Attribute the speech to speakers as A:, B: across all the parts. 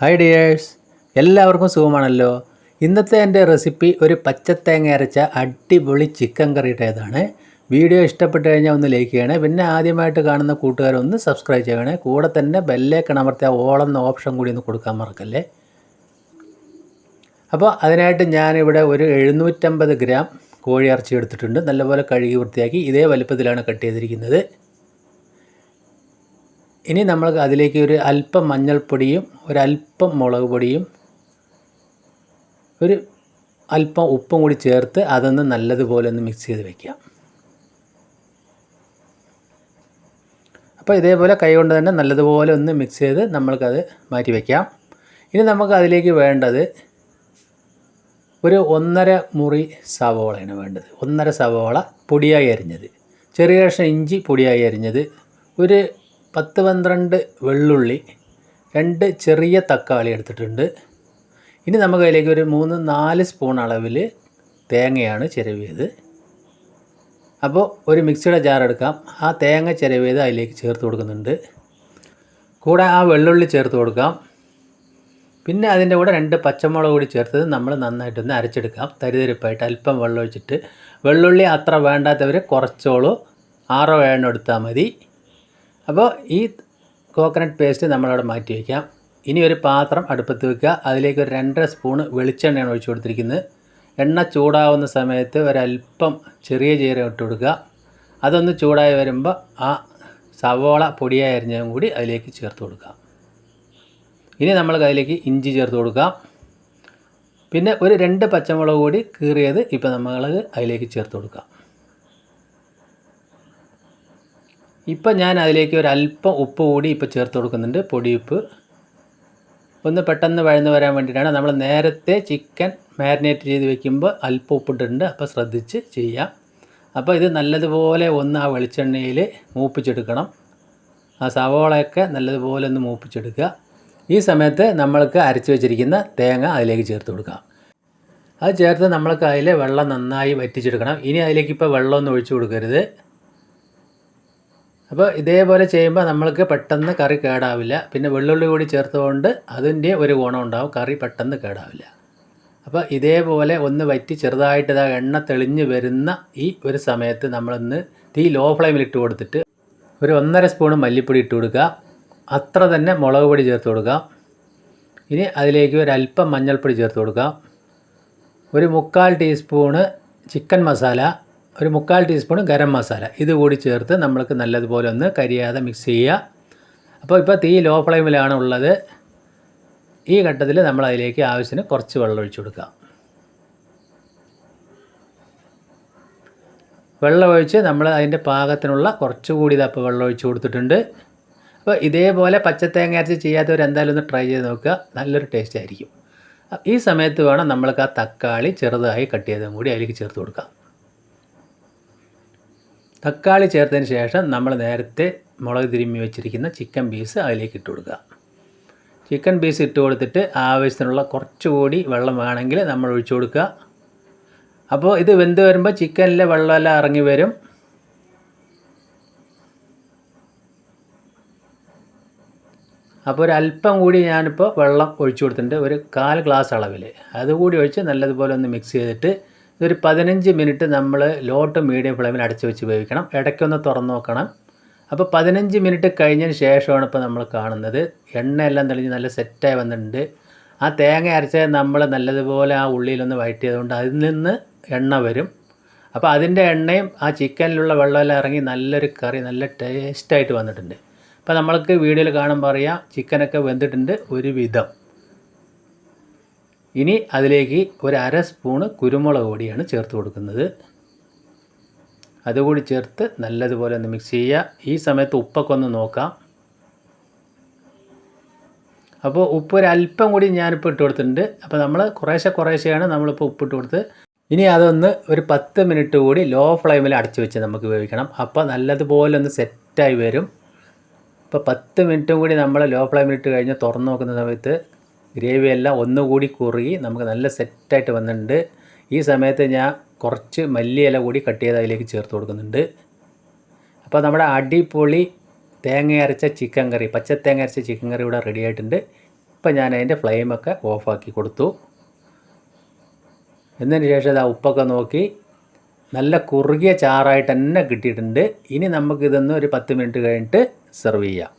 A: Hi dears എല്ലാവർക്കും സുഖമാണല്ലോ. ഇന്നത്തെ എന്റെ റെസിപ്പി ഒരു പച്ചത്തേങ്ങ അരച്ച അടിപൊളി ചിക്കൻ കറിയുടേതാണ് വീഡിയോ ഇഷ്ടപ്പെട്ട് കഴിഞ്ഞാൽ ഒന്ന് ലൈക്ക് ചെയ്യണേ. പിന്നെ ആദ്യമായിട്ട് കാണുന്ന കൂട്ടുകാരൊന്ന് സബ്സ്ക്രൈബ് ചെയ്യണേ. കൂടെ തന്നെ ബെല്ലേക്കൺ അമർത്തിയ ഓളെന്ന ഓപ്ഷൻ കൂടി ഒന്ന് കൊടുക്കാൻ മറക്കല്ലേ? അപ്പോൾ അതിനായിട്ട് ഞാനിവിടെ ഒരു എഴുന്നൂറ്റമ്പത് ഗ്രാം കോഴി ഇറച്ചി എടുത്തിട്ടുണ്ട്. നല്ലപോലെ കഴുകി വൃത്തിയാക്കി ഇതേ വലുപ്പത്തിലാണ് കട്ട് ചെയ്തിരിക്കുന്നത്. ഇനി നമ്മൾ അതിലേക്ക് ഒരു അല്പം മഞ്ഞൾപ്പൊടിയും ഒരല്പം മുളക് പൊടിയും ഒരു അല്പം ഉപ്പും കൂടി ചേർത്ത് അതൊന്ന് നല്ലതുപോലെ ഒന്ന് മിക്സ് ചെയ്ത് വയ്ക്കാം അപ്പോൾ ഇതേപോലെ കൈ കൊണ്ട് തന്നെ നല്ലതുപോലെ ഒന്ന് മിക്സ് ചെയ്ത് നമ്മൾക്കത് മാറ്റി വയ്ക്കാം ഇനി നമുക്ക് അതിലേക്ക് വേണ്ടത് ഒരു ഒന്നര മുറി സവോളയാണ് വേണ്ടത്. ഒന്നര സവോള പൊടിയായി അരിഞ്ഞത്. ചെറിയ കഷ്ണം ഇഞ്ചി പൊടിയായി അരിഞ്ഞത്. ഒരു പത്ത് പന്ത്രണ്ട് വെള്ളുള്ളി രണ്ട് ചെറിയ തക്കാളി എടുത്തിട്ടുണ്ട്. ഇനി നമുക്ക് അതിലേക്ക് ഒരു മൂന്ന് നാല് സ്പൂൺ അളവിൽ തേങ്ങയാണ് ചിരവിയത്. അപ്പോൾ ഒരു മിക്സിയുടെ ജാർ എടുക്കാം. ആ തേങ്ങ ചിരവിയത് അതിലേക്ക് ചേർത്ത് കൊടുക്കുന്നുണ്ട്. കൂടെ ആ വെള്ളുള്ളി ചേർത്ത് കൊടുക്കാം. പിന്നെ അതിന്റെ കൂടെ രണ്ട് പച്ചമുളക് കൂടി ചേർത്തത് നമ്മൾ നന്നായിട്ടൊന്ന് അരച്ചെടുക്കാം. തരിതരിപ്പായിട്ട് അല്പം വെള്ളം ഒഴിച്ചിട്ട്. വെള്ളുള്ളി അത്ര വേണ്ടാത്തവർ കുറച്ചോളൂ. ആറോ ഏഴെണ്ണം എടുത്താൽ മതി. അപ്പോൾ ഈ കോക്കനട്ട് പേസ്റ്റ് നമ്മളവിടെ മാറ്റി വയ്ക്കാം ഇനി ഒരു പാത്രം അടുപ്പത്ത് വെക്കുക. അതിലേക്ക് ഒരു രണ്ടര സ്പൂണ് വെളിച്ചെണ്ണയാണ് ഒഴിച്ചു കൊടുത്തിരിക്കുന്നത്. എണ്ണ ചൂടാവുന്ന സമയത്ത് ഒരല്പം ചെറിയ ജീരകം ഇട്ട് കൊടുക്കുക. അതൊന്ന് ചൂടായി വരുമ്പോൾ ആ സവോള പൊടിയായി അരിഞ്ഞതും കൂടി അതിലേക്ക് ചേർത്ത് കൊടുക്കുക. ഇനി നമ്മൾ അതിലേക്ക് ഇഞ്ചി ചേർത്ത് കൊടുക്കാം പിന്നെ ഒരു രണ്ട് പച്ചമുളക് കൂടി കീറിയത് ഇപ്പോൾ നമ്മൾ അതിലേക്ക് ചേർത്ത് കൊടുക്കാം ഇപ്പം ഞാൻ അതിലേക്ക് ഒരു അല്പം ഉപ്പ് കൂടി ഇപ്പോൾ ചേർത്ത് കൊടുക്കുന്നുണ്ട്. പൊടിയുപ്പ്. ഒന്ന് പെട്ടെന്ന് വഴന്ന് വരാൻ വേണ്ടിയിട്ടാണ് നമ്മൾ നേരത്തെ ചിക്കൻ മാരിനേറ്റ് ചെയ്ത് വെക്കുമ്പോൾ അല്പം ഉപ്പിട്ടിട്ടുണ്ട്. അപ്പോൾ ശ്രദ്ധിച്ച് ചെയ്യാം. അപ്പോൾ ഇത് നല്ലതുപോലെ ഒന്ന് ആ വെളിച്ചെണ്ണയിൽ മൂപ്പിച്ചെടുക്കണം. ആ സവോളയൊക്കെ നല്ലതുപോലെ ഒന്ന് മൂപ്പിച്ചെടുക്കുക. ഈ സമയത്ത് നമ്മൾക്ക് അരച്ച് വെച്ചിരിക്കുന്ന തേങ്ങ അതിലേക്ക് ചേർത്ത് കൊടുക്കാം. അത് ചേർത്ത് നമ്മൾക്ക് അതിൽ വെള്ളം നന്നായി വറ്റിച്ചെടുക്കണം. ഇനി അതിലേക്ക് ഇപ്പോൾ വെള്ളമൊന്നും ഒഴിച്ചു കൊടുക്കരുത്. അപ്പോൾ ഇതേപോലെ ചെയ്യുമ്പോൾ നമ്മൾക്ക് പെട്ടെന്ന് കറി കേടാവില്ല. പിന്നെ വെള്ളുള്ളി കൂടി ചേർത്തുകൊണ്ട് അതിന്റെ ഒരു ഗുണം ഉണ്ടാവും. കറി പെട്ടെന്ന് കേടാവില്ല. അപ്പോൾ ഇതേപോലെ ഒന്ന് വറ്റി ചെറുതായിട്ട് ഇതാ എണ്ണ തെളിഞ്ഞ് വരുന്ന ഈ ഒരു സമയത്ത് നമ്മളൊന്ന് തീ ലോ ഫ്ലെയിമിൽ ഇട്ട് കൊടുത്തിട്ട് ഒരു ഒന്നര സ്പൂൺ മല്ലിപ്പൊടി ഇട്ട് കൊടുക്കുക. അത്ര തന്നെ മുളക് പൊടി ചേർത്ത് കൊടുക്കാം ഇനി അതിലേക്ക് ഒരു അല്പം മഞ്ഞൾപ്പൊടി ചേർത്ത് കൊടുക്കാം ഒരു മുക്കാൽ ടീസ്പൂണ് ചിക്കൻ മസാല. ഒരു മുക്കാൽ ടീസ്പൂൺ ഗരം മസാല. ഇത് കൂടി ചേർത്ത് നമ്മൾക്ക് നല്ലതുപോലെ ഒന്ന് കരിയാതെ മിക്സ് ചെയ്യുക. അപ്പോൾ ഇപ്പോൾ തീ ലോ ഫ്ലെയിമിലാണ് ഉള്ളത്. ഈ ഘട്ടത്തിൽ നമ്മൾ അതിലേക്ക് ആവശ്യത്തിന് കുറച്ച് വെള്ളം ഒഴിച്ചു കൊടുക്കുക. വെള്ളം ഒഴിച്ച് നമ്മൾ അതിന്റെ പാകത്തിനുള്ള കുറച്ചുകൂടി ഇതപ്പോൾ വെള്ളം ഒഴിച്ച് കൊടുത്തിട്ടുണ്ട്. അപ്പോൾ ഇതേപോലെ പച്ചത്തേങ്ങ അരച്ച് ചെയ്യാത്തവർ എന്തായാലും ഒന്ന് ട്രൈ ചെയ്ത് നോക്കുക. നല്ലൊരു ടേസ്റ്റ് ആയിരിക്കും. ഈ സമയത്ത് വേണം നമ്മൾക്ക് ആ തക്കാളി ചെറുതായി കട്ട് ചെയ്തതും കൂടി അതിലേക്ക് ചേർത്ത് കൊടുക്കാം. തക്കാളി ചേർത്തതിന് ശേഷം നമ്മൾ നേരത്തെ മുളക് തിരുമ്മി വെച്ചിരിക്കുന്ന ചിക്കൻ പീസ് അതിലേക്ക് ഇട്ട് കൊടുക്കുക. ചിക്കൻ പീസ് ഇട്ട് കൊടുത്തിട്ട് ആവശ്യത്തിനുള്ള കുറച്ചുകൂടി വെള്ളം വേണമെങ്കിൽ നമ്മൾ ഒഴിച്ചു കൊടുക്കുക. അപ്പോൾ ഇത് വെന്ത് വരുമ്പോൾ ചിക്കനിലെ വെള്ളമെല്ലാം ഇറങ്ങി വരും. അപ്പോൾ ഒരു അല്പം കൂടി ഞാനിപ്പോൾ വെള്ളം ഒഴിച്ചു കൊടുത്തിട്ടുണ്ട്. ഒരു കാൽ ഗ്ലാസ് അളവിൽ. അതുകൂടി ഒഴിച്ച് നല്ലതുപോലെ ഒന്ന് മിക്സ് ചെയ്തിട്ട് ഇതൊരു പതിനഞ്ച് മിനിറ്റ് നമ്മൾ ലോ ടു മീഡിയം ഫ്ലെയിമിൽ അടച്ചു വെച്ച് വേവിക്കണം ഇടയ്ക്കൊന്ന് തുറന്നു നോക്കണം. അപ്പോൾ പതിനഞ്ച് മിനിറ്റ് കഴിഞ്ഞതിന് ശേഷമാണ് ഇപ്പോൾ നമ്മൾ കാണുന്നത്. എണ്ണയെല്ലാം തെളിഞ്ഞ് നല്ല സെറ്റായി വന്നിട്ടുണ്ട്. ആ തേങ്ങ അരച്ച നമ്മൾ നല്ലതുപോലെ ആ ഉള്ളിയിലൊന്ന് വഴറ്റിയതുകൊണ്ട് അതിൽ നിന്ന് എണ്ണ വരും. അപ്പോൾ അതിന്റെ എണ്ണയും ആ ചിക്കനിലുള്ള വെള്ളമെല്ലാം ഇറങ്ങി നല്ലൊരു കറി നല്ല ടേസ്റ്റായിട്ട് വന്നിട്ടുണ്ട്. അപ്പോൾ നമ്മൾക്ക് വീഡിയോയിൽ കാണുമ്പോൾ അറിയാം ചിക്കനൊക്കെ വെന്തിട്ടുണ്ട് ഒരു വിധം ഇനി അതിലേക്ക് ഒരു അര സ്പൂണ് കുരുമുളക് പൊടിയാണ് ചേർത്ത് കൊടുക്കുന്നത്. അതുകൂടി ചേർത്ത് നല്ലതുപോലെ ഒന്ന് മിക്സ് ചെയ്യുക. ഈ സമയത്ത് ഉപ്പൊക്കെ ഒന്ന് നോക്കാം. അപ്പോൾ ഉപ്പ് ഒരു അല്പം കൂടി ഞാനിപ്പോൾ ഇട്ട് കൊടുത്തിട്ടുണ്ട്. അപ്പോൾ നമ്മൾ കുറേശ്ശെ കുറേശ്ശെയാണ് നമ്മളിപ്പോൾ ഉപ്പിട്ട് കൊടുത്ത്. ഇനി അതൊന്ന് ഒരു പത്ത് മിനിറ്റ് കൂടി ലോ ഫ്ലെയിമിൽ അടച്ചു വെച്ച് നമുക്ക് വേവിക്കണം. അപ്പോൾ നല്ലതുപോലെ ഒന്ന് സെറ്റായി വരും. ഇപ്പോൾ പത്ത് മിനിറ്റും കൂടി നമ്മൾ ലോ ഫ്ലെയിമിൽ ഇട്ട് കഴിഞ്ഞ് തുറന്ന് നോക്കുന്ന സമയത്ത് ഗ്രേവി എല്ലാം ഒന്നുകൂടി കുറുകി നമുക്ക് നല്ല സെറ്റായിട്ട് വന്നിട്ടുണ്ട്. ഈ സമയത്ത് ഞാൻ കുറച്ച് മല്ലിയില കൂടി കട്ട് ചെയ്ത് അതിലേക്ക് ചേർത്ത് കൊടുക്കുന്നുണ്ട്. അപ്പോൾ നമ്മുടെ അടിപൊളി തേങ്ങ അരച്ച ചിക്കൻ കറി പച്ച തേങ്ങ അരച്ച ചിക്കൻ കറി ഇവിടെ റെഡി ആയിട്ടുണ്ട്. ഇപ്പം ഞാൻ അതിന്റെ ഫ്ലെയിമൊക്കെ ഓഫാക്കി കൊടുത്തു. എന്നതിന് ശേഷം ഇതാ ഉപ്പൊക്കെ നോക്കി നല്ല കുറുകിയ ചാറായിട്ട് തന്നെ കിട്ടിയിട്ടുണ്ട്. ഇനി നമുക്കിതൊന്ന് ഒരു പത്ത് മിനിറ്റ് കഴിഞ്ഞിട്ട് സെർവ് ചെയ്യാം.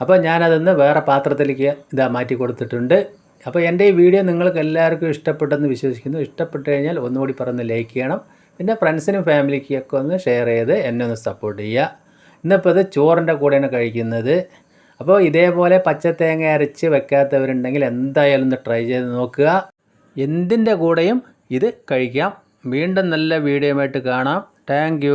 A: അപ്പോൾ ഞാനതൊന്ന് വേറെ പാത്രത്തിലേക്ക് ഇതാ മാറ്റി കൊടുത്തിട്ടുണ്ട്. അപ്പോൾ എന്റെ ഈ വീഡിയോ നിങ്ങൾക്ക് എല്ലാവർക്കും ഇഷ്ടപ്പെട്ടെന്ന് വിശ്വസിക്കുന്നു. ഇഷ്ടപ്പെട്ട് കഴിഞ്ഞാൽ ഒന്നുകൂടി പറഞ്ഞ് ലൈക്ക് ചെയ്യണം. പിന്നെ ഫ്രണ്ട്സിനും ഫാമിലിക്കൊക്കെ ഒന്ന് ഷെയർ ചെയ്ത് എന്നെ ഒന്ന് സപ്പോർട്ട് ചെയ്യുക. ഇന്നിപ്പോൾ ഇത് ചോറിന്റെ കൂടെയാണ് കഴിക്കുന്നത്. അപ്പോൾ ഇതേപോലെ പച്ച തേങ്ങ അരച്ച് വെക്കാത്തവരുണ്ടെങ്കിൽ എന്തായാലും ഒന്ന് ട്രൈ ചെയ്ത് നോക്കുക. എന്തിന്റെ കൂടെയും ഇത് കഴിക്കാം. വീണ്ടും നല്ല വീഡിയോ ആയിട്ട് കാണാം. താങ്ക്